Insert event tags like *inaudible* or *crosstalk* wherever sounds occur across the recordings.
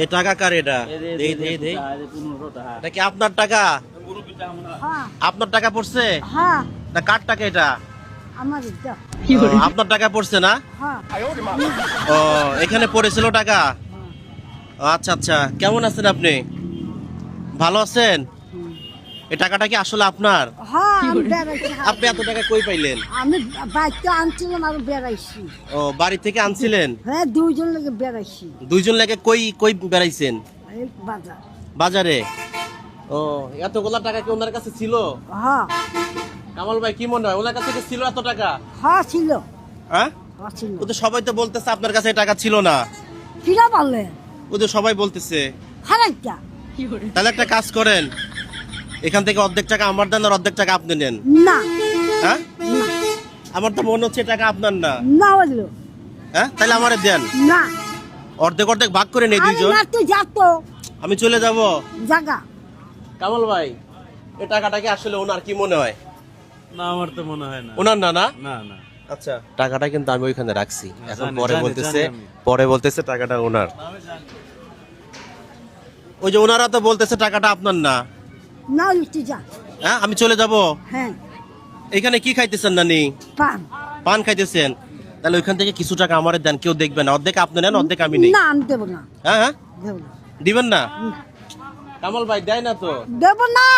এই টাকা কার এটা? দেই দেই দেই। এটা কি আপনার টাকা? হ্যাঁ। আপনার টাকা পড়ছে? হ্যাঁ। না কার টাকা এটা? আপনার টাকা পড়ছে না? হ্যাঁ। ও এখানে পড়েছিল টাকা? ও, আচ্ছা আচ্ছা। কেমন আছেন আপনি? ভালো আছেন? এই টাকাটা কি আসলে আপনার? হ্যাঁ আপনি এত টাকা কই পাইলেন? আমি বাইকটা আনছিলাম আর বেড়াইছি। ও বাড়ি থেকে আনছিলেন? হ্যাঁ দুইজন লেগে বেড়াইছি। দুইজন লাগে কই কই বেড়াইছেন? বাজার। বাজারে? ও এতগুলা টাকা কি ওনার কাছে ছিল? হ্যাঁ। কামাল ভাই কি মনে হয়? ওনার কাছে কি ছিল এত টাকা? হ্যাঁ ছিল। হ্যাঁ? হ্যাঁ ছিল। ও তো সবাই তো বলতেছে আপনার কাছে টাকা ছিল না। কিরা বলে? ও তো সবাই বলতেছে। হারাইটা তাহলে একটা কাজ করেন। এখান থেকে অর্ধেক টাকা আমার দেন আর অর্ধেক টাকা আপনি নেন। না। হ্যাঁ? আমার তো মনে হচ্ছে টাকা আপনার না। না হলো হ্যাঁ? তাহলে আমারে দেন। না। অর্ধেক অর্ধেক ভাগ করে আরে দুইজন। না তুই যাতো আমি চলে যাব। জাগা। কামাল ভাই এই টাকাটা কি আসলে ওনার কি মনে হয়? না আমার তো মনে হয় না। ওনার না না? না না। আচ্ছা। টাকাটা কিন্তু আমি ওইখানে রাখছি। এখন পরে বলতেছে পরে বলতেছে টাকাটা ওনার। ওই যে ওনারা তো বলতেছে টাকাটা আপনার না। না তুই যা। হ্যাঁ আমি চলে যাব। হ্যাঁ। এখানে কি খাইতেছেন নানি? পান। পান খাইতেছেন? তাহলে ওইখান থেকে কিছু টাকা আমারে দেন কেউ দেখবে না। অর্ধেক আপনি নেন অর্ধেক আমি নেই। না আমি দেবো না। হ্যাঁ হ্যাঁ? দেবো না। দিবেন না? কামাল ভাই দেয় না তো? দেব না।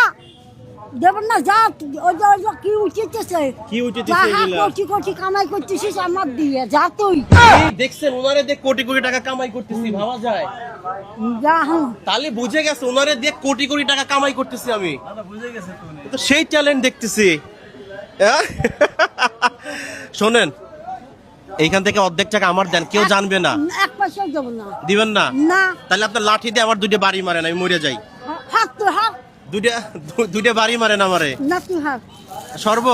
দেবো না যা ওই যে ওই যে কি উঠেছে কি উঠেছে এগুলা? কোটি কোটি কামাই করতেছিস আমার দিয়ে যা তুই। দেখছেন ওনারে দেখ কোটি কোটি টাকা কামাই করতেছি ভাবা যায়? যা তাহলে বুঝে গেছে ওনারে দিয়ে কোটি কোটি টাকা কামাই করতেছি আমি। তো সেই ট্যালেন্ট দেখতেছি। হ্যাঁ? শোনেন এইখান থেকে অর্ধেক টাকা আমার দেন কেউ জানবে না। এক পয়সাও দেবো না। দিবেন না? না। তাহলে আপনার লাঠি দিয়ে আমার দুইটা বাড়ি মারেন আমি মরে যাই। দুইটা দুইটা বাড়ি মারেন আমারে। না তুই হাত সর্ব।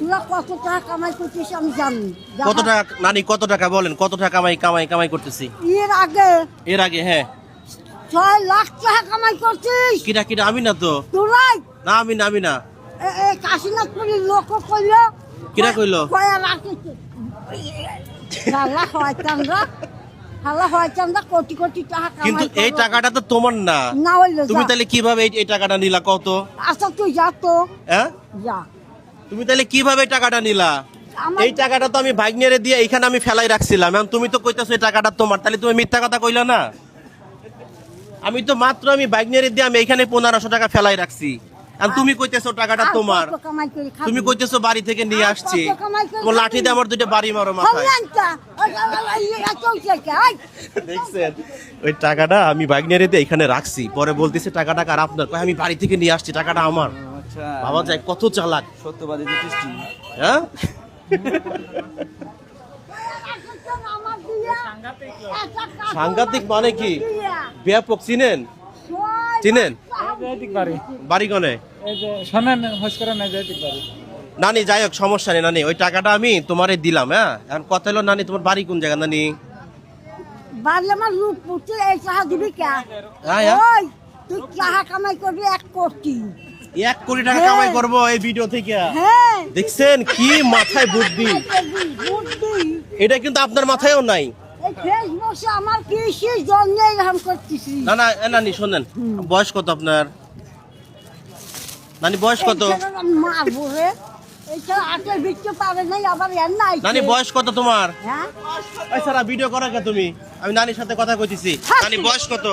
তোরা কত টাকা কামাই আমি জানি। কত টাকা নানি কত টাকা বলেন? কত টাকা কামাই কামাই কামাই করতেছি? এর আগে এর আগে হ্যাঁ। ছয় লাখ টাকা কামাই করছিস? কিরা কিরা আমি না তো। তোরাই না আমি না আমি না। কাশীনাথপুরের লোক কইলো। কিরা কইলো? কয়া হালা হয়তাম রা কোটি কোটি টাকা কামাই কিন্তু এই টাকাটা তো তোমার না। না হইল তুমি তাহলে কীভাবে এই- এই টাকাটা নিলা? কত আচ্ছা তুই যা তো। হ্যাঁ? যা। তুমি তাহলে কীভাবে টাকাটা নিলা? এই টাকাটা তো আমি ভাগ্নেরে দিয়ে এইখানে আমি ফেলাই রাখছিলাম। এখন তুমি তো কইতাছো এই টাকাটা তোমার তাহলে তুমি মিথ্যা কথা কইলা না? আমি তো মাত্র আমি ভাগ্নেরে দিয়ে আমি এইখানে পনেরোশো টাকা ফেলাই রাখছি। আর তুমি কইতেছো টাকাটা তোমার? তুমি কইতেছো বাড়ি থেকে নিয়ে আসছি। তোমার লাঠি দিয়ে আমার দুইটা বাড়ি মারো মাথায়। দেখছেন? ওই টাকাটা আমি ভাগ্নেরে দিয়ে এখানে রাখছি। পরে বলতেছে টাকাটা কার আপনার? আমি বাড়ি থেকে নিয়ে আসছি টাকাটা আমার। বাবা যায় কত চালাক। সত্যবাদী হ্যাঁ? সাংঘাতিক মানে কি? ব্যাপক চিনেন? চিনেন? বাড়ি গনে এই যে শোনেন হস করে না যাইতিক পারি নানি যাই হোক সমস্যা নেই নানি। ওই টাকাটা আমি তোমারে দিলাম হ্যাঁ? এখন কথা হলো নানি তোমার বাড়ি কোন জায়গা নানি? বাড়লে আমার রূপ এই টাকা দিবি কে? হ্যাঁ, হ্যাঁ। ওই তুই টাকা কামাই করবি এক কোটি। এক কোটি টাকা হ্যাঁ। কামাই করব এই ভিডিও থেকে। হ্যাঁ। দেখছেন কি *laughs* মাথায় বুদ্ধি? এটা কিন্তু আপনার মাথায়ও নাই। না না নানি শোনেন। বয়স কত আপনার? নানি বয়স কত? নানি বয়স কত তোমার? হ্যাঁ? সারা ভিডিও করো কে তুমি? আমি নানির সাথে কথা কইতেছি। হ্যাঁ। নানি বয়স কত?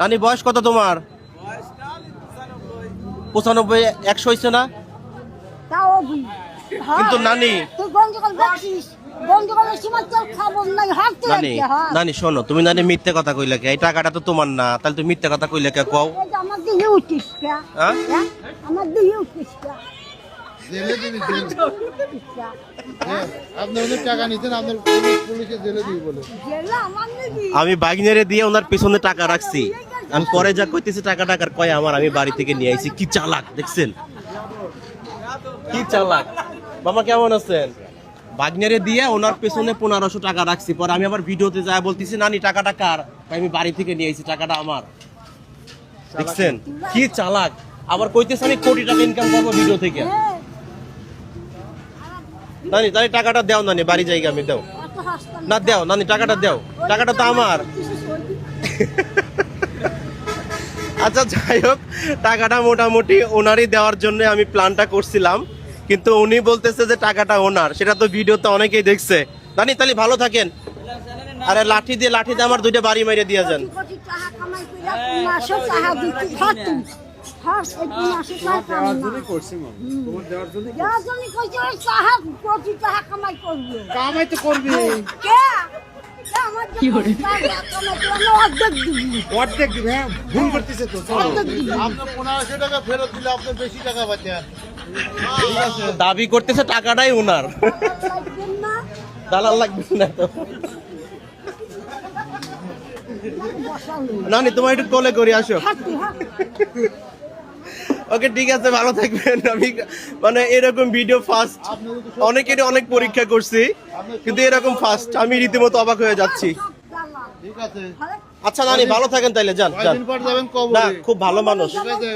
নানি বয়স কত তোমার? পঁচানব্বই একশো হয়েছে না? কিন্তু নানি। শোনো তুমি নানি মিথ্যে কথা কইলে কে? এই টাকাটা তো তোমার না তাহলে তুমি মিথ্যে কথা কইলে কে? কও। আমি বাগিনারে দিয়ে ওনার পেছনে টাকা রাখছি। আমি পরে যা কইতেছি টাকা টাকার কয় আমার আমি বাড়ি থেকে নিয়ে আইছি। কি চালাক দেখছেন? কি চালাক? বাবা কেমন আছেন? বাগনারে দিয়ে ওনার পেছনে পনেরোশো টাকা রাখছি। পরে আমি আবার ভিডিওতে যায় বলতেছি নানি টাকাটা কার? আমি বাড়ি থেকে নিয়ে আইছি টাকাটা আমার। দেখছেন? কি চালাক? আবার কইতেছে আমি কোটি টাকা ইনকাম করব ভিডিও থেকে। নানি তাহলে টাকাটা দাও নানি বাড়ি জায়গা আমি দাও। না দেও নানি টাকাটা দেও। টাকাটা তো আমার। *laughs* আচ্ছা যাই হোক টাকাটা মোটামুটি ওনারই দেওয়ার জন্য আমি প্ল্যানটা করছিলাম। কিন্তু উনি বলতেছে যে টাকাটা ওনার। সেটা তো ভিডিওতে অনেকেই দেখছে। জানি তাহলে ভালো থাকেন। আরে লাঠি দিয়ে লাঠি দিয়ে আমার দুইটা বাড়ি মেরে দিয়ে যান কামাই তো করবি। অর্ধেক দিবি দিবে হ্যাঁ ভুল করতেছে তো চলো। অর্ধেক দিবি। আপনি পনেরোশো টাকা ফেরত দিলে আপনি বেশি টাকা দাবি করতেছে টাকাটাই ওনার দালাল লাগবে না তো। নানি তোমার একটু কোলে করি আসো। ওকে ঠিক আছে ভালো থাকবেন। আমি মানে এরকম ভিডিও ফার্স্ট অনেকেরই অনেক পরীক্ষা করছি কিন্তু এরকম ফার্স্ট আমি রীতিমতো অবাক হয়ে যাচ্ছি। ঠিক আছে আচ্ছা নানি ভালো থাকেন তাইলে যান না খুব ভালো মানুষ। ঠিক আছে